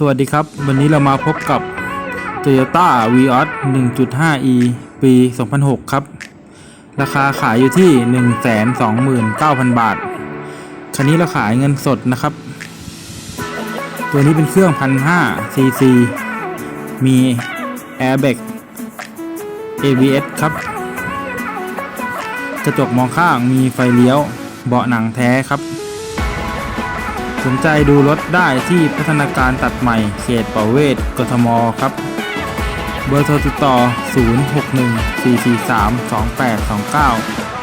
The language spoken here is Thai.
สวัสดีครับ วันนี้เรามาพบกับ Toyota Vios 1.5e ปี 2006 ครับ ราคาขายอยู่ที่ 129,000 บาท คันนี้เราขายเงินสดนะครับ ตัวนี้เป็นเครื่อง 1,500 cc มี Airbag ABS ครับ กระจกมองข้างมีไฟเลี้ยว เบาะหนังแท้ครับ สนใจดูรถได้ที่พัฒนาการตัดใหม่เขตประเวศกทมครับ เบอร์โทรติดต่อ 061 443 2829